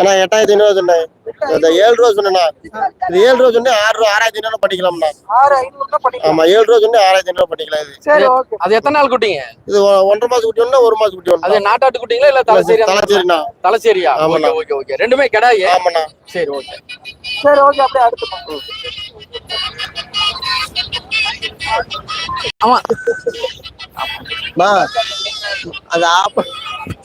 ஆனா எட்டாயிரத்தி ஐநூறு சொன்னேன். இந்த ஏழு ரூபா சொன்னேண்ணா இது ஏழு ரூபா சொன்னேன் ஆறு ரூபா ஆறாயிரத்தி ஐநூறு பண்ணிக்கலாம்ண்ணா ஆமா ஏழு ரூபா சொன்னேன் ஆறாயிரத்தி ஐநூறு பண்ணிக்கலாம் இது. சரி ஓகே. அது எத்தனை நாள் குட்டிங்க? இது ஒன்றரை மாசம் குட்டி ஒண்ணு ஒரு மாசம் குட்டி அது ஒண்ணு நாட்டாட்டு குட்டிங்களா இல்ல தலைச்சேரி அந்த- தலைச்சேரிண்ணா தலைச்சேரியா ஓகே ஆமாண்ணா. Okay okay. ரெண்டுமே கிடாயே? ஆமாண்ணா. சரி ஓகே. சரி ஓகே அப்படியே அடுத்து. ஆமா. அண்ணா, அது ஆப்ப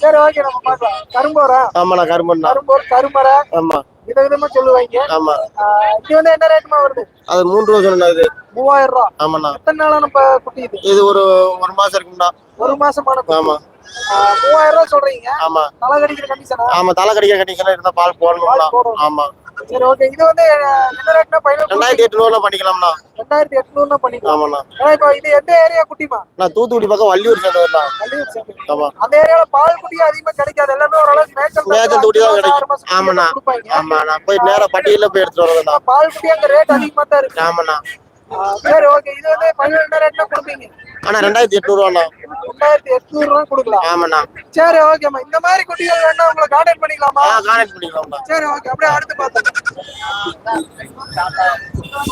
சரி ஓகே நம்ம பார்க்கலாம். கரும்போரா? ஆமாண்ணா கரும்பண்ணா கரும்போர் கருமரை? ஆமா. வித விதமா சொல்லுவாங்க. ஆமா. இது வந்து என்ன ரேட்டுமா வருது? அது மூணு ரூபா சொன்னா இது. மூவாயிரம் ரூபா. ஆமாண்ணா. எத்தனை நாளா நம்ம குட்டி இது இது ஒரு ஒரு மாசம் இருக்கும்ண்ணா. ஒரு மாசமான. ஆமா. மூவாயிரம் ரூபா சொல்றீங்க. ஆமா. தலை கடிக்கிற கண்டிஷனா ஆமா தலை கடிக்கிற கண்டிஷன் இருந்தா பால் போடணும்ண்ணா. போடணும். ஆமா. சரி ஓகே இது வந்து என்ன ரேட்னா பைனல் ரெண்டாயிரத்தி எட்நூறுல பண்ணிக்கலாம்ண்ணா. ரெண்டாயிரத்தி எட்நூறுனா பண்ணிக்கலாம். ஆமாண்ணா. ஏன்னா இப்போ இது எந்த ஏரியா குட்டிமா நான் தூத்துக்குடி பக்கம் வள்ளியூர் சந்தை. ஆமா. அந்த ஏரியால பால் குட்டி அதிகமா கிடைக்காது. எல்லாமே ஓரளவுக்கு மேய்ச்சல் மேய்ச்சல் குட்டி தான் கிடைக்கும். ஆமாண்ணா. ஆமா நான் போய் நேரா பட்டியல போய் எடுத்துட்டு வரதுண்ணா. பால் குட்டி அங்க ரேட் அதிகமா தான் இருக்கு. ஆமாண்ணா. சரி ஓகே இது வந்து பன்னெண்டு ரேட்னா கொடுப்பீங்க. ஆனா ரெண்டாயிரத்தி எட்நூறுவாண்ணா. ரெண்டாயிரத்தி எட்நூறு ரூபா கொடுக்கலாம். ஆமாண்ணா. சரி ஓகேம்மா இந்த மாதிரி குட்டிகள் வேணா உங்களை கான்டாக்ட் பண்ணிக்கலாமா? கான்டாக்ட் பண்ணிக்கலாம்ண்ணா. சரி ஓகே அப்படியே அடுத்து பார்த்தோம்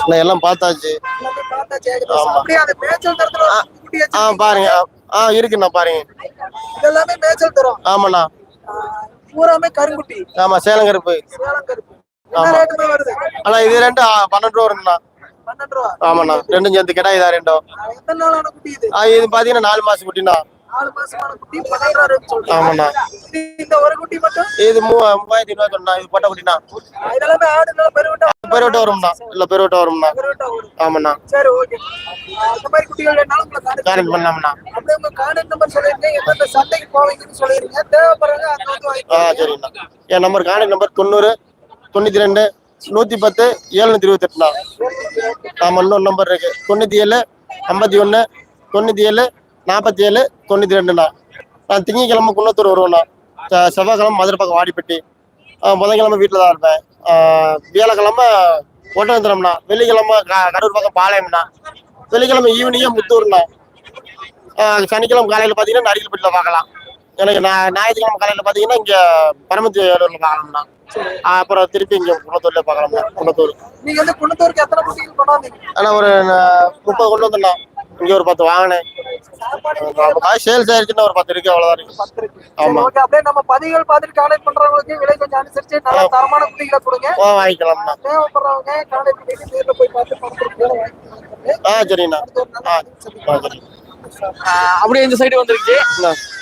நான் எல்லாம் பார்த்தாச்சு. ஆ. பாருங்க. ஆ, இருக்குண்ணா பாருங்க. இதெல்லாமே மேய்ச்சல் தரும். ஆமாண்ணா. பூராமே கருங்குட்டி. ஆமா சேலம் கருப்பு ஆனா இது ரெண்டு ஆ, பன்னெண்டு ரூபா வருங்கண்ணா ஆமாண்ணா. ரெண்டும் சேர்ந்து கிடா இதா ரெண்டும். இது? பாத்தீங்கன்னா நாலு மாசம் குட்டிண்ணா. ஆமாண்ணா. இந்த ஒரு குட்டி மட்டும்? இது மூவாயிரத்தி ஐநூறு சொன்னா இது பொட்டை ஆஹ், இதெல்லாமே ஆடு நல்லா பெருவிட்டா பெருவட்டை வரும்ண்ணா. இல்ல பெருவட்டை வரும்ண்ணா. ஆமாண்ணா. சரி ஓகே. அந்த மாதிரி குட்டிகள் வேணாலும் உங்களை கான்டாக்ட் கான்டாக்ட் பண்ணலாம்ண்ணா. அப்படியே உங்க கான்டாக்ட் நம்பர் சொல்லிருக்கீங்க எந்தெந்த சந்தைக்கு போவீங்கன்னு சொல்லிருங்க. தேவைப்படுறாங்க அங்க வந்து ஆ சரிண்ணா. என் நம்பர் கான்டாக்ட் நம்பர் தொண்ணூறு தொண்ணூத்தி ரெண்டு நூத்தி பத்து ஏழுநூத்தி இருபத்தி எட்டுண்ணா ஆமா இன்னொரு நம்பர் இருக்கு. தொண்ணூத்தி ஏழு ஐம்பத்தி ஒண்ணு தொண்ணூத்தி ஏழு நாற்பத்தி ஏழு தொண்ணூத்தி ரெண்டுண்ணா. நான் திங்கக்கிழமை குன்னத்தூர் வருவேண்ணா. செவ்வாய்க்கிழமை மதுரை பக்கம் வாடிப்பட்டி. புதன்கிழமை வீட்டில் தான் இருப்பேன். வியாழக்கிழமை ஒட்டனந்திரம்ண்ணா வெள்ளிக்கிழமை கடூர் பக்கம் பாளையம்ண்ணா. வெள்ளிக்கிழமை ஈவினிங்கே முத்தூர்ண்ணா. சனிக்கிழமை காலையில் பார்த்தீங்கன்னா நரிக்கல்பட்டியில் பார்க்கலாம் எனக்கு நான் ஞாயிற்றுக்கிழமை காலையில் பார்த்தீங்கன்னா இங்கே பரமத்தி வேலூரில் பார்க்கலாம்ண்ணா அப்புறம் திருப்பி இங்கே குன்னத்தூர்லேயே பார்க்கலாம்ண்ணா குன்னத்தூர். நீங்க வந்து குணத்தூருக்கு எத்தனை குட்டிகள் கொண்டாந்தீங்க ஆனால் ஒரு முப்பது கொண்டு வந்தேண்ணா. இங்கே ஒரு பத்து வாங்கினேன். சேல்ஸ் ஆயிடுச்சுன்னா ஒரு பத்து இருக்கு அவ்வளோதான் இருக்கு. ஆமா. அப்படியே நம்ம பதிவுகள் பார்த்துட்டு கான்டாக்ட் பண்றவங்களுக்கு விலை கொஞ்சம் அனுசரிச்சு நல்ல தரமான குட்டிகளை கொடுங்க. ஆ வாங்கிக்கலாம்ண்ணா. தேவைப்படுறவங்க கான்டாக்ட் பண்ணிட்டு நேர்ல போய் பார்த்து வாங்கிக்கலாம் ஆ சரிண்ணா. ஆ சரி. அப்படியே இந்த சைடு வந்துருச்சு.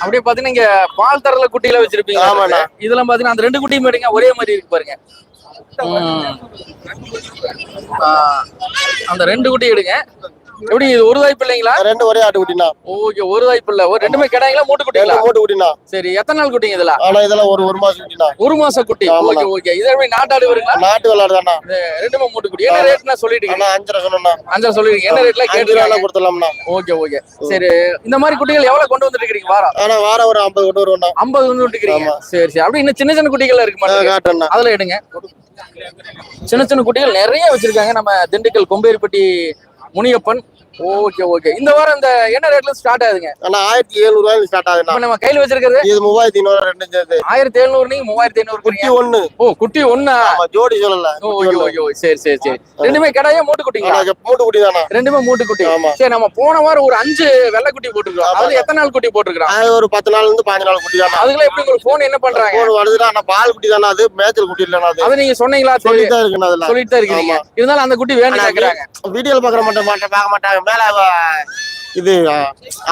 அப்படியே பாத்தீங்கன்னா இங்க பால் தரல குட்டியில வச்சிருப்பீங்க ஆமாண்ணா. இதெல்லாம் பாத்தீங்கன்னா அந்த ரெண்டு குட்டியும் எடுங்க ஒரே மாதிரி இருக்கு பாருங்க. அந்த ரெண்டு குட்டி எடுங்க. எப்படி இது ஒரு தாய்ப்பு இல்லைங்களா ரெண்டு ஒரே ஆட்டு குட்டிண்ணா ஓகே ஒரு தாய்ப்பு இல்ல ஒரு ரெண்டுமே கிடாங்களா மூட்டு குட்டிங்களா? மூட்டு குட்டிண்ணா. சரி எத்தனை நாள் குட்டிங்க இதெல்லாம்? ஆனா இதெல்லாம் ஒரு ஒரு மாசம் குட்டிண்ணா. ஒரு மாசம் குட்டி. Okay okay. இதை எப்படி நாட்டாடு வருங்களா நாட்டு விளாடுதாண்ணா ரெண்டுமே மூட்டு குட்டி. என்ன ரேட்னா சொல்லிட்டு இருக்கீங்க அண்ணா அஞ்சரை சொன்னா அஞ்சா சொல்லிருக்கீங்க என்ன ரேட்ல ரூபா கொடுத்துடலாம்ண்ணா. Okay okay. சரி இந்த மாதிரி குட்டிகள் எவ்வளவு கொண்டு வந்துட்டு இருக்கீங்க வாரம் ஆனா வாரம் ஒரு ஐம்பது கொண்டு வருவோம்ண்ணா ஐம்பது கொண்டு வந்துருக்கீங்க ஆமா. சரி சரி. அப்படி இன்னும் சின்ன சின்ன குட்டிகள் இருக்கு காட்டுறேண்ணா. அதுல எடுங்க. சின்ன சின்ன குட்டிகள் நிறைய வச்சிருக்காங்க. நம்ம திண்டுக்கல் கொம்பேரிப்பட்டி முனியப்பன் ஓகே ஓகே இந்த வாரம் இந்த என்ன ரேட்ல ஸ்டார்ட் ஆகுதுங்க? ஆனா ஆயிரத்தி எழுநூறு ரூபாய் ஸ்டார்ட் இப்ப நம்ம கையில வச்சிருக்கிறது? இது மூவாயிரத்தி ஐநூறு ரெண்டு சேர்த்து ஆயிரத்தி எழுநூறு நீங்க மூவாயிரத்தி ஐநூறு குட்டி ஒண்ணு. ஓ குட்டி ஒண்ணா? ஆமா ஜோடி சொல்லல. ஓகே ஓகே சரி சரி சரி. ரெண்டுமே கடாயே மூட்டு குட்டிங்களா? மூட்டு குட்டி தானா ரெண்டுமே மூட்டு குட்டி. ஆமா. சரி நம்ம போன வாரம் ஒரு அஞ்சு வெள்ளை குட்டி போட்டுருக்கோம். அது எத்தனை நாள் குட்டி போட்டுருக்கோம் அது ஒரு பத்து நாள்ல இருந்து பாஞ்சு நாள் குட்டி தானா அதுக்குள்ள எப்படி உங்களுக்கு போன் என்ன பண்றாங்க? மூணு வருதுன்னா ஆனா பால் குட்டி தானே அது. மேய்ச்சல் குட்டி இல்லைண்ணா அது. அது நீங்க சொன்னீங்களா? சொல்லிட்டு தான் அதுல சொல்லிட்டு தான் இருக்கிறீங்க இருந்தாலும் அந்த குட்டி வேணும் கேக்குறாங்க. வீடியோல பாக்குற மாட்டேன் மாட்டேன் பார்க்க மாட்டாங்க மேல இது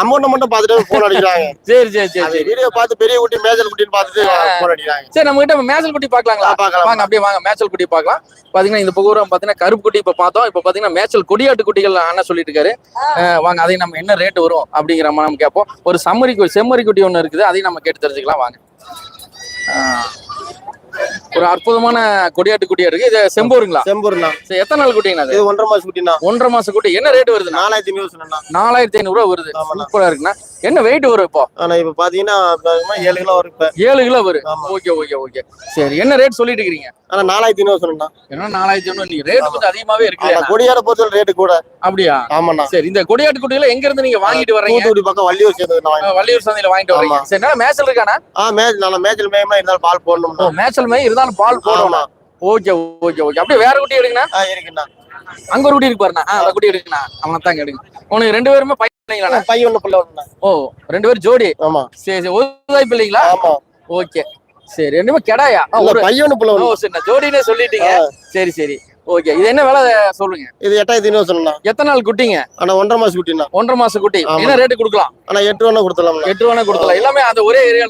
அமௌண்ட் மட்டும் பார்த்துட்டு போன் அடிக்கிறாங்க. சரி சரி சரி அது சரி. வீடியோ பார்த்து பெரிய குட்டி மேய்ச்சல் குட்டின்னு பார்த்துட்டு போன் அடிக்கிறாங்க. சரி நம்ம கிட்ட மேச்சல் குட்டி பாக்கலாங்களா ஆ, பார்க்கலாம். வாங்க அப்படியே வாங்க மேச்சல் குட்டி பார்க்கலாம். பாத்தீங்கன்னா இந்த புகூரம் பாத்தீங்கன்னா கருப்பு குட்டி இப்ப பார்த்தோம். இப்ப பாத்தீங்கன்னா மேச்சல் கொடியாட்டு குட்டிகள் அண்ணன் சொல்லிட்டு இருக்காரு. அஹ் வாங்க அதையும் நம்ம என்ன ரேட் வரும் அப்படிங்கிற மாதிரி நம்ம கேட்போம். ஒரு செம்மறி குட்டி செம்மறி குட்டி ஒண்ணு இருக்குது. அதையும் நம்ம கேட்டு தெரிஞ்சுக்கலாம். வாங்க. ஒரு அற்புதமான கொடியாட்டு குட்டியா இருக்கு. இது செம்பூருங்களா? செம்பூர்ண்ணா. எத்தனை நாள் குட்டிங்கண்ணா இது ஒன்றரை மாசம் குட்டிண்ணா. ஒன்றரை மாசம் குட்டி. என்ன ரேட் வருதுண்ணா? நாலாயிரத்தி ஐநூறு நாலாயிரத்தி ஐநூறு ரூபா வருது. சூப்பரா இருக்குண்ணா. என்ன வெயிட் வரும் இப்போ? ஆனா இப்ப பாத்தீங்கன்னா ஏழு கிலோ வரும் இப்ப. ஏழு கிலோ வரும். Okay okay okay. சரி என்ன ரேட் சொல்லிட்டு இருக்கீங்க ஆனா நாலாயிரத்தி ஐநூறு சொன்னா ஏன்னா நாலாயிரத்தி ஐநூறு நீ ரேட் கொஞ்சம் அதிகமாவே இருக்கு கொடியாட பொறுத்தவரை ரேட்டு கூட. அப்படியா? ஆமாண்ணா. சரி இந்த கொடியாட்டு குட்டிகளை எங்க இருந்து நீங்க வாங்கிட்டு வர்றீங்க? தூத்துக்குடி பக்கம் வள்ளியூர் நான். அஹ் வள்ளியூர் சந்தையில வாங்கிட்டு வர்றீங்க. ஆமா. சரி என்ன மேட்சல் இருக்கானா ஆ மேட்ச் நல்ல மேட்ச்ல மேயமா இருந்தாலும் பால் ஓ போடணும்னா மேட்சல் மே இருந்தாலும் பால் போடணும் ஓகே ஓகே ஓகே. அப்படியே வேற குட்டி ஆ இருக்குண்ணா. அங்க ஒரு குட்டி இருக்கு பாருண்ணா. அந்த குட்டி எடுங்கண்ணா. அவனை தாங்க எடுங்க உனக்கு ரெண்டு பேருமே பையன் ஒண்ணு பிள்ளை ஒண்ணுண்ணா ஓ ரெண்டு பேரும் ஜோடி? ஆமா. சரி சரி ஒரு தாய் பிள்ளைங்களா? ஆமா. ஓகே. சரி ரெண்டுமே கெடாயா? ஒரு பையன் ஒண்ணு பிள்ளை ஓ ஒண்ணு. ஜோடினே சொல்லிட்டீங்க. சரி சரி. ஓகே இது என்ன விலை சொல்லுங்க? இது எட்டாயிரத்தி ஐநூறு சொல்லலாம் எத்தனை நாள் குட்டிங்க? ஆனா ஒன்றரை மாசம் குட்டிண்ணா. ஒன்றரை மாச குட்டி. என்ன ரேட்டு கொடுக்கலாம்? ஆனா எட்டு ரூபா கொடுத்துடலாம்ண்ணா. எட்டு ரூபா கொடுக்கலாம் எல்லாமே அந்த ஒரே அதே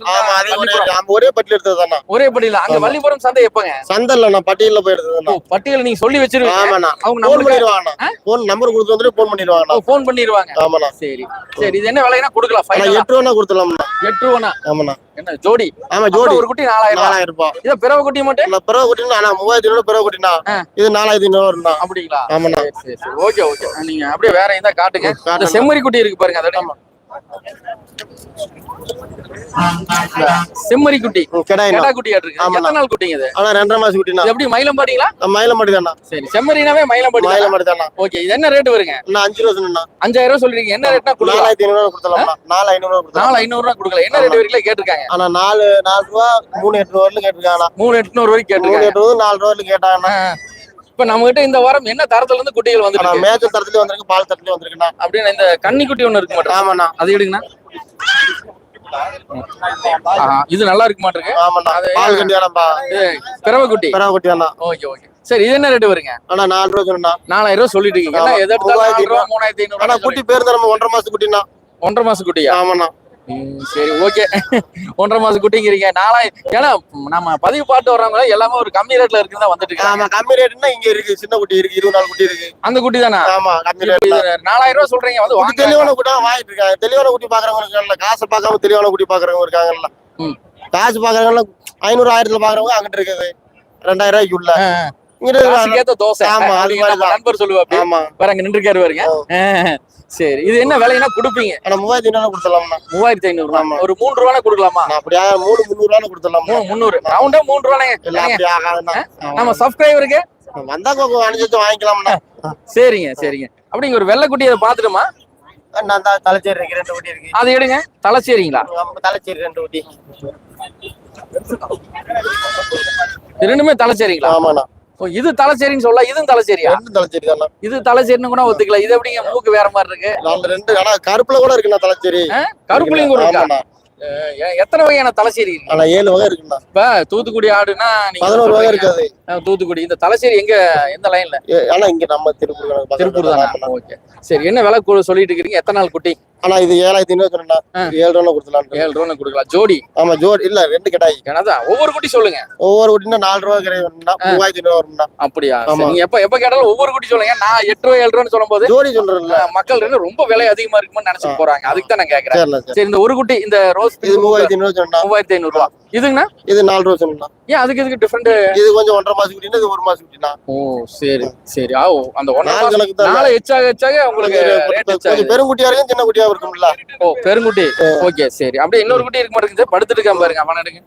ஒரே பட்டியல் எடுத்ததுதாண்ணா. ஒரே படியில அங்க. வள்ளிபுரம் சந்தை எப்பங்க? சந்தல்ல நான் பட்டியல்ல போய் எடுத்ததுண்ணா ஓ, பட்டியல நீங்க சொல்லி வச்சிருவீங்க. ஆமாண்ணா. அவங்க போன் நம்மளுக்கு பண்ணிடுவாங்கண்ணா. போன் நம்பர் கொடுத்து வந்துட்டு போன் பண்ணிடுவாங்கண்ணா. ஃபோன் பண்ணிடுவாங்க. ஆமாண்ணா. சரி சரி. இது என்ன விலைனா கொடுக்கலாம். எட்டு ரூபா கொடுத்துடலாம்ண்ணா. எட்டு ரூபானா ஆமாண்ணா. என்ன ஜோடி? ஆமா ஜோடி. ஒரு குட்டி நாலாயிரம்? நாலாயிரம் ரூபாய் இத பிறவை குட்டி மட்டும்? பிறகு குட்டினா ஆனா மூவாயிரத்தி ஐநூறு குட்டினா ஆ. இது நாலாயிரத்தி ஐநூறு வரும்ண்ணா. அப்படிங்களா? ஆமாண்ணா. சரி சரி ஓகே ஓகே. நீங்க அப்படியே வேற எதா காட்டுங்க. செம்மறி குட்டி இருக்கு பாருங்க அதோட. செம்மறி குட்டி. கெடா குட்டி இருக்கு. எத்தனை நாள் குட்டிங்க இது? ஆனா ரெண்டரை மாசம் குட்டினா இது எப்படி மயிலம்பாடிங்களா? மயிலமாடி தானா சரி செம்மறினாவே மயிலம்பாடி தான் மயிலமாடி தானா ஓகே இது என்ன ரேட் வருங்க? இன்னும் அஞ்சு ரூபா சொன்னா அஞ்சாயிரம் ரூபாய் சொல்றீங்க. என்ன ரேட்னா நாலாயிரத்தி ஐநூறு கொடுத்துடலாம்ண்ணா. நாலு ஐநூறு கொடுத்துடலாம் நாலு ஐநூறு ரூபாய் கொடுக்கலாம் என்ன ரேட் வரைக்கும் கேட்டிருக்காங்க? ஆனா நாலு நாலு ரூபா மூணு எட்டு ரூபாய்ல கேட்டிருக்காங்கண்ணா. மூணு எட்நூறு வரைக்கும் கேட்டிருக்காங்க. ரூபா நாலு ரூபாய்ல கேட்டாங்கண்ணா. இப்ப நம்ம கிட்ட இந்த வாரம் என்ன தரத்துல இருந்து குட்டிகள் ஆனா வந்துருக்கு? மேய்ச்சல் தரத்துலயும் வந்திருக்கு பால் தரத்துலயும் வந்திருக்குண்ணா. அப்படின்னு இந்த கன்னி குட்டி ஒண்ணு இருக்கு மாட்டேன் ஆமாண்ணா. அது எடுங்கண்ணா. ஆஹா, இது நல்லா இருக்கு? மாட்டிருக்கு ஆமாண்ணா. அது பால் கண்டியானப்பா பிறவை குட்டி பிறகு குட்டியாண்ணா ஓகே ஓகே. சரி இது என்ன ரேட் வருங்க? ஆனா நாலு ரூபா சொன்னா நாலாயிரம் ரூபாய் சொல்லிட்டு இருக்கீங்க. ரூபா மூணாயிரத்தி ஐநூறு ஆனா ரூபாய் குட்டி பேர் நம்ம ஒன்றரை மாசம் குட்டினா ஒன்றரை மாசம் குட்டியா? ஆமாண்ணா. சரி ஓகே. ஒன்றரை மாசம் குட்டிங்கிறீங்க. நாலாயிரம் ஏன்னா நம்ம பதிவு பாட்டு வர்றவங்க எல்லாமே ஒரு கம்மி ரேட்ல இருக்குன்னு தான் வந்துட்டு இருக்காங்க. ஆமா கம்மி ரேட்னா இங்க இருக்கு சின்ன குட்டி இருக்கு இருபது நாலு குட்டி இருக்கு. அந்த குட்டி தானா? ஆமா கம்மி ரேட் நாலாயிரம் ரூபாய் சொல்றீங்க வந்து வாங்க தெளிவான குட்டி வாங்கிட்டு இருக்காங்க. தெளிவான குட்டி பாக்குறவங்க இருக்காங்கல்ல காசு பார்க்காம தெளிவான குட்டி பாக்குறவங்க இருக்காங்கல்ல. காசு பாக்குறவங்க ஐநூறு ஆயிரத்துல பாக்குறவங்க அங்கிட்டு இருக்குது. ரெண்டாயிரம் ரூபாய்க்கு உள்ள காசுக்கேத்த தோசை. நண்பர் சொல்லுவா அப்படி? ஆமா. வேற அங்க நின்றுக்காரு பாருங்க. ஆ, சரி. இது என்ன விலைன்னா கொடுப்பீங்க. மூவாயிரத்தி ஐநூறு கொடுத்துடலாம்ண்ணா. மூவாயிரத்தி ஐநூறு. ஒரு மூணு ரூபாய் கொடுக்கலாமா? நான் அப்படியே மூணு முந்நூறு ரூபான்னு கொடுத்துடலாம்ண்ணா. மூணு முந்நூறு. ரவுண்டா மூணு ரூபாய் நம்ம சப்ஸ்கிரைபருக்கு வந்தா கொஞ்சம் அனுப்பிச்சு வாங்கிக்கலாம்ண்ணா. சரிங்க சரிங்க. அப்படிங்க ஒரு வெள்ளைக்குட்டி அதை பாத்துட்டுமா நான் தலைச்சேரி இருக்கு ரெண்டு குட்டி இருக்கு. அது எடுங்க. தலைச்சேரிங்களா? தலைச்சேரி ரெண்டு குட்டி. இது ரெண்டுமே தலைச்சேரிங்களா? ஆமாண்ணா. இது தலைச்சேரின்னு சொல்ல இதுவும் தலைச்சேரியா? ரெண்டு தலைச்சேரி தானே இது தலைச்சேரின்னு கூட ஒத்துக்கலாம் இது எப்படிங்க மூக்கு வேற மாதிரி இருக்கு? நாலு ரெண்டு ஆனா கருப்புல கூட இருக்குண்ணா தலைச்சேரி. கருப்புலையும் கூட இருக்கா? எத்தனை வகையான தலைச்சேரி இருக்கு? ஆனா ஏழு வகை இருக்குண்ணா. இப்ப தூத்துக்குடி ஆடுனா பதினோரு வகை. இருக்காது. தூத்துக்குடி. இந்த தலைச்சேரி எங்க எந்த லைன்ல ஆனா இங்க நம்ம திருப்பூர் திருப்பூர் தான். ஓகே. சரி என்ன விலை சொல்லிட்டு இருக்கீங்க? எத்தனை நாள் குட்டி? ஆனா இது ஏழாயிரத்தி ஐநூறு சொன்னா. ஏழு ரூபா கொடுத்துலாம் ஏழு ரூபா கொடுக்கலாம். ஜோடி. ஆமா ஜோடி. இல்ல ரெண்டு கடாய் ஏன்னாதான் ஒவ்வொரு குட்டி சொல்லுங்க. ஒவ்வொரு குட்டினா நாலு ரூபா கிடையாதுன்னா மூவாயிரத்தி ஐநூறு வரும்னா அப்படியா? நீங்க எப்ப எப்ப கேட்டாலும் ஒவ்வொரு குட்டி சொல்லுங்க. நான் எட்டு ரூபா ஏழு ரூபான்னு சொல்லும்போது ஜோடி சொல்றேன்ல. ஆ, மக்கள் ரெண்டு ரொம்ப விலை அதிகமா இருக்கும்னு நினைச்சிட்டு போறாங்க. அதுக்கு தான் நான் கேக்குறேன். சரி. இந்த ஒரு குட்டி இந்த ரோஸ் மூவாயிரத்தி ஐநூறு சொன்னா. மூவாயிரத்தி ஐநூறு ரூபா. இதுங்கண்ணா? இது நாலு ரூபா சொன்னா ஏன் அதுக்கு இதுக்கு டிஃபரெண்ட் இது கொஞ்சம் ஒன்றரை மாசம் குட்டினா இது ஒரு மாசம் குட்டினா ஓ சரி சரி. ஆ அந்த ஒன்றரை மாசம் நாளை எச்சாக எச்சாக உங்களுக்கு கொஞ்சம் பெருங்குட்டியா இருக்கும் சின்ன குட்டியா இருக்கும்ல? ஓ பெருங்குட்டி. ஓகே சரி. அப்படியே இன்னொரு குட்டி இருக்க மாட்டேங்குது. படுத்துட்டு இருக்கான் பாருங்க. அவன் எடுங்க.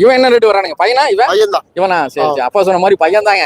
இவன் என்ன ரேட் வரானுங்க? பையனா இவன்? இவனா? சரி சரி. அப்பா சொன்ன மாதிரி பையன் தாங்க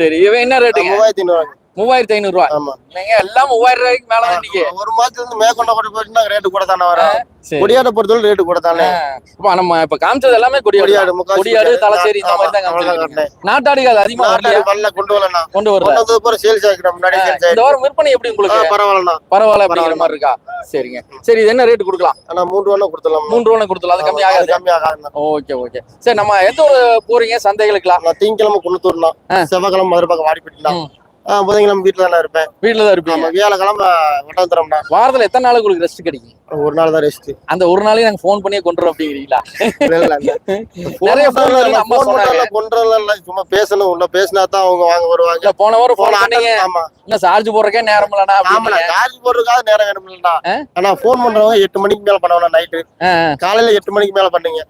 சரி இவன் என்ன ரேட்டுங்க மூவாயிரத்தி ஐநூறு மூவாயிரத்தி ஐநூறு ரூபா ஆமா. நீங்க எல்லாம் மூவாயிரம் ரூபாய்க்கு மேல தான் ஒரு மாசத்துல இருந்து மேற்கொண்ட கொண்டு போயிட்டுனா ரேட்டு கூட தானே வரும். சரி. கொடியாட்ட பொறுத்தவரை ரேட்டு கூட தானே. இப்ப நம்ம இப்ப காமிச்சது எல்லாமே கொடியாடு கொடியாடு கொடியாடு தலைச்சேரி இந்த மாதிரி தான் காமிச்சிருக்கீங்க. நாட்டாடுகள் அது அதிகமா வரல. கொண்டு வரலண்ணா. கொண்டு வரல. வந்தது போற சேல்ஸ் ஆகிக்கிறோம் முன்னாடி இந்த ஆகிடும் வாரம் விற்பனை எப்படி உங்களுக்கு? பரவாயில்லண்ணா. பரவாயில்ல அப்படிங்கிற மாதிரி இருக்கா? சரிங்க. சரி இது என்ன ரேட் கொடுக்கலாம்? ஆனா மூன்று ரூபா கொடுத்துடலாம் மூன்று ரூபா கொடுத்தலாம் அது கம்மி ஆகாது. கம்மி ஆகாதுண்ணா. Okay okay. சரி நம்ம எந்த ஒரு போறீங்க? சந்தைகளுக்குலாம் திங்கக்கிழமை குளத்தூர்னா. செவ்வாய்க்கிழமை மதுரை பக்கம் வாடிப்பட்டிலாம் ம். புதன்கிழமை வீட்டுல தானே இருப்பேன். வீட்டுல தான் இருப்பீங்க. ஆமா வியாழக்கிழமை வட்டாந்திரம்னா வாரத்துல எத்தனை நாளுக்கு உங்களுக்கு ரெஸ்ட் கிடைக்கும்? ஒரு நாள் தான் ரெஸ்ட் அந்த ஒரு நாளைக்கு நாங்க ஃபோன் பண்ணியே கொண்டுறோம் அப்படிங்கிறீங்களா? நிறைய வருதுன்னு அம்மா சொன்னாங்க. கொண்டுல சும்மா பேசணும். உள்ள பேசினா தான் அவங்க வாங்க வருவாங்க. போன வாரம் போன ஃபோன் பண்ணீங்க. ஆமா. இன்னும் சார்ஜ் போடுறக்கே நேரம் இல்லைனா அப்படின்னு சார்ஜ் போடுறதுக்காக நேரம் வேணும்லண்ணா ஆ? ஆனா போன் பண்றவங்க எட்டு மணிக்கு மேல பண்ணணும் நைட்டு ஆ, காலையில எட்டு மணிக்கு மேல பண்ணுங்க.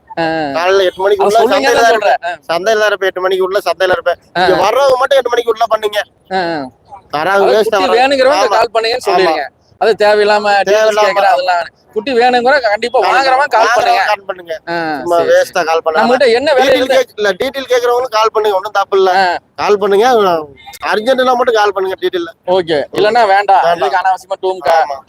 காலையில எட்டு மணிக்கு உள்ள சந்தையில இருப்பேன். சந்தையில இருப்பேன். எட்டு மணிக்கு உள்ள சந்தையில இருப்பேன். வர்றவங்க மட்டும் எட்டு மணிக்கு உள்ள பண்ணுங்க. வேணுங்கிறவங்க கால் பண்ணுங்கன்னு சொல்லிடுங்க. அது தேவையில்லாம அதெல்லாம் குட்டி வேணுங்கிற கண்டிப்பா வாங்குறவன் கால் பண்ணுங்க. கால் பண்ணுங்க. வேஸ்டா கால் பண்ணாம நம்மகிட்ட என்ன வேலை இல்ல டீட்டெயில் கேக்குறவங்களும் கால் பண்ணுங்க. ஒண்ணும் தப்பு இல்ல. கால் பண்ணுங்க. அர்ஜென்ட்னா மட்டும் கால் பண்ணுங்க டீட்டெயில் ஓகே. இல்லன்னா வேண்டாம். இதுக்கு அனாவசியமா டூம்.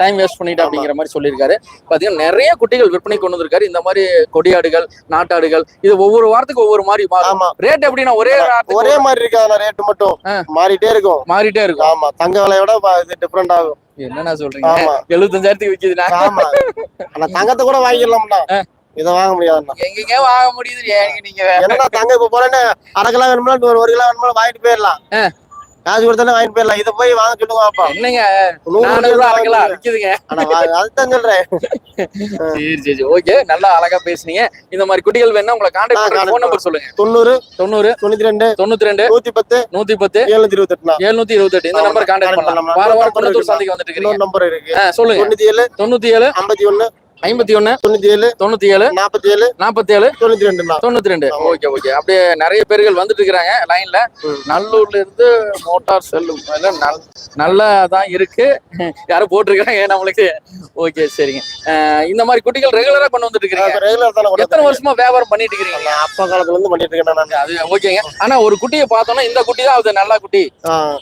டைம் வேஸ்ட் பண்ணிட்டு அப்படிங்கிற மாதிரி சொல்லியிருக்காரு. பாத்தீங்கன்னா நிறைய குட்டிகள் விற்பனை கொண்டு வந்திருக்காரு. இந்த மாதிரி கொடியாடுகள் நாட்டாடுகள் இது ஒவ்வொரு வாரத்துக்கு ஒவ்வொரு மாதிரி மாறும். ரேட் எப்படின்னா ஒரே ஒரே மாதிரி இருக்காது ரேட் மட்டும். மாறிட்டே இருக்கும். மாறிட்டே இருக்கும். ஆமா. தங்க விலையோட இது டிஃபரெண்ட் ஆகும். என்னண்ணா சொல்றீங்க? ஆமா. எழுபத்தஞ்சாயிரத்துக்கு விக்குதுண்ணா. ஆமா. ஆனா தங்கத்தை கூட வாங்கிடலாம்னா. இதை வாங்க முடியாதுண்ணா. எங்கெங்க வாங்க முடியுது நீங்க? என்னன்னா தங்க இப்ப போறேன்னு அரை கிலோ வேணுமா ஒரு கிலோ வேணுமா வாங்கிட்டு போயிடலாம். காசு கொடுத்தானே வாங்கிட்டு போயிடலாம். இதை போய் வாங்க சொல்லுங்க பாப்பா என்னங்க விக்குதுங்க. அதுதான் சொல்றேன். சரி சரி ஓகே நல்லா அழகா பேசுனீங்க. இந்த மாதிரி குட்டிகள் வேணா உங்களை கான்டாக்ட் ஃபோன் நம்பர் சொல்லுங்க. தொண்ணூறு தொண்ணூறு தொண்ணூத்தி ரெண்டு தொண்ணூத்தி ரெண்டு நூத்தி பத்து நூத்தி பத்து எழுநூத்தி இருபத்தி எட்டுனா எழுநூத்தி இருபத்தெட்டு. இந்த நம்பர் கான்டாக்ட் பண்ணலாம். வார வாரம் இருக்கு. சந்தைக்கு வந்துட்டு இன்னொரு நம்பர் இருக்கு. சொல்லுங்க. தொண்ணூத்தி ஏழு தொண்ணூத்தி ஏழு ஐம்பத்தி ஒண்ணு ஐம்பத்தி ஒண்ணு தொண்ணூத்தி ஏழு தொண்ணூத்தி ஏழு நாற்பத்தி ஏழு நாற்பத்தி ஏழு தொண்ணூத்தி ரெண்டுண்ணா தொண்ணூத்தி ரெண்டு. ஓகே ஓகே அப்படியே நிறைய பேர்கள் வந்துட்டு இருக்கிறாங்க லைன்ல. நல்லூர்ல இருந்து மோட்டார் செல்லும். நல்லா தான் இருக்கு. யாரும் போட்டிருக்காங்க நம்மளுக்கு. ஓகே சரிங்க. இந்த மாதிரி குட்டிகள் ரெகுலரா கொண்டு வந்துட்டு கொண்டு எத்தனை வருஷமா வியாபாரம் பண்ணிட்டு இருக்கிறீங்க? நான் அப்பா காலத்துல இருந்து பண்ணிட்டு இருக்கேன் அது ஓகேங்க ஆனா ஒரு குட்டியை பார்த்தோம்னா இந்த குட்டி தான் அது நல்ல குட்டி.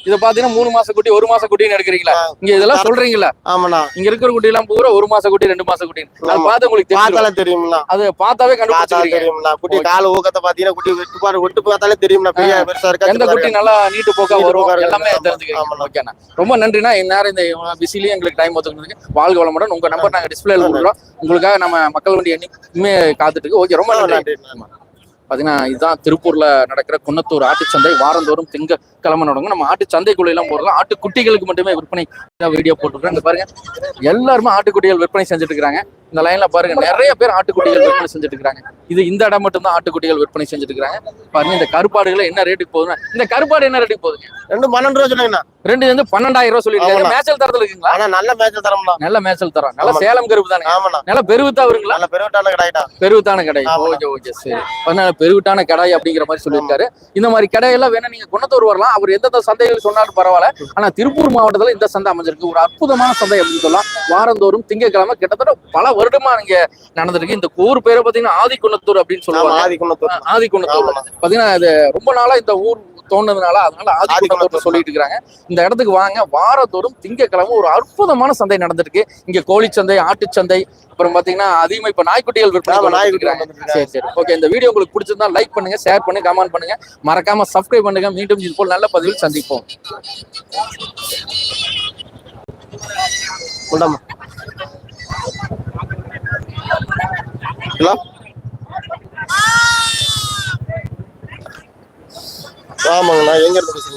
இத பாத்தீங்கன்னா மூணு மாச குட்டி ஒரு மாச குட்டின்னு எடுக்கிறீங்களா. இங்க இதெல்லாம் சொல்றீங்களா? ஆமாண்ணா. இங்க இருக்கிற குட்டி எல்லாம் பூரா ஒரு மாச குட்டி ரெண்டு மாச குட்டி அது. பார்த்து உங்களுக்கு பார்த்தாலே தெரியும்ண்ணா. அது பார்த்தாவே பார்த்தா கண்டுபிடிச்சிருக்கீங்க தெரியும்ண்ணா. குட்டி. கால ஊக்கத்தை பாத்தீங்கன்னா குட்டி வெட்டு பாரு வெட்டு பார்த்தாலே தெரியும்ண்ணா. பெரிய பெருசா இருக்கா எந்த குட்டி. நல்லா நீட்டு போக்கா வரும் இருக்கு. எல்லாமே. தெரிஞ்சுக்கிறீங்க. ஓகேண்ணா ரொம்ப நன்றிண்ணா. இந்நேரம் இந்த பிஸிலையும் எங்களுக்கு டைம் ஒத்துக்கிறதுக்கு வாழ்க வளமுடன். உங்க நம்பர் நாங்க டிஸ்பிளேல கொடுக்குறோம். உங்களுக்காக நம்ம மக்கள் வண்டி எண்ணிக்குமே காத்துட்டு இருக்கு ஓகே ரொம்ப நன்றி. பாத்தீங்கன்னா இதுதான் திருப்பூர்ல நடக்கிற குன்னத்தூர் ஆட்டுச்சந்தை வாரந்தோறும் திங்க கிழமை நடக்கும் நம்ம ஆட்டு சந்தைக்குள்ள எல்லாம் போடலாம் ஆட்டு குட்டிகளுக்கு மட்டுமே விற்பனை வீடியோ போட்டுருக்கோம். இங்க பாருங்க. எல்லாருமே ஆட்டுக்குட்டிகள் விற்பனை செஞ்சுட்டு இருக்காங்க இந்த லைன்ல பாருங்க நிறைய பேர் ஆட்டுக்குட்டிகள் விற்பனை செஞ்சுட்டு இருக்காங்க இது இந்த இடம் மட்டும் தான் ஆட்டுக்குட்டிகள் விற்பனை செஞ்சுட்டு இருக்காங்க பாருங்க இந்த கருப்பாடுகள் என்ன ரேட்டுக்கு போகுதுன்னா இந்த கருப்பாடு என்ன ரேட்டுக்கு போகுதுங்க? ரெண்டு பன்னெண்டு ரூபா சொன்னீங்கண்ணா. ரெண்டு வந்து பன்னெண்டாயிரம் ரூபாய் சொல்லிருக்காங்க. மேய்ச்சல் தரத்துல இருக்குங்களா? ஆனா நல்ல மேட்ச் தரம்ண்ணா. நல்ல மேய்ச்சல் தரோம். நல்ல. சேலம் கருப்பு தானே? நல்ல பெருவித்தா வருங்களா? நல்ல பெருவிட்டான கடாயிட்டா பெருவித்தான கடை ஆமா. ஓகே ஓகே சரி. அதனால பெருவிட்டான கடாய் அப்படிங்கிற மாதிரி சொல்லியிருக்காரு. இந்த மாதிரி கடையெல்லாம் வேணா நீங்க குணத்தூர் வரலாம். அவர் எந்தெந்த சந்தைகள் சொன்னாலும் பரவாயில்ல. ஆனா திருப்பூர் மாவட்டத்துல இந்த சந்தை அமைஞ்சிருக்கு. ஒரு அற்புதமான சந்தை அப்படின்னு சொல்லலாம். வாரந்தோறும் திங்கட்கிழமை கிட்டத்தட்ட பல வருடமா இங்க நடந்திருக்கு. இந்த ஊர் பேரை பாத்தீங்கன்னா ஆதிக்குணத்தூர் அப்படின்னு சொல்லுவாங்க. ஆதி குணத்தூர் ஆதிக்குணத்தூர் ஆமாண்ணா பாத்தீங்கன்னா இது ரொம்ப நாளா இந்த ஊர் தோணுனதுனால அதனால ஆதிக்குணத்தூர். சொல்லிட்டு இருக்காங்க. இந்த இடத்துக்கு வாங்க. வாரத்தோறும் திங்கட்கிழமை ஒரு அற்புதமான சந்தை நடந்திருக்கு. இங்க கோழிச்சந்தை ஆட்டுச்சந்தை அப்புறம் பாத்தீங்கன்னா அதிகமா இப்ப நாய்க்குட்டிகள் விற்பனை. சரி சரி. ஓகே இந்த வீடியோ உங்களுக்கு பிடிச்சிருந்தா லைக் பண்ணுங்க ஷேர் பண்ணுங்க கமெண்ட் பண்ணுங்க. மறக்காம சப்ஸ்கிரைப் பண்ணுங்க. மீண்டும் இது போல் நல்ல பதிவில் சந்திப்போம். கொண்டாமா? ஹலோ? ஆமாங்கண்ணா எங்க இருந்து பேசுறீங்க?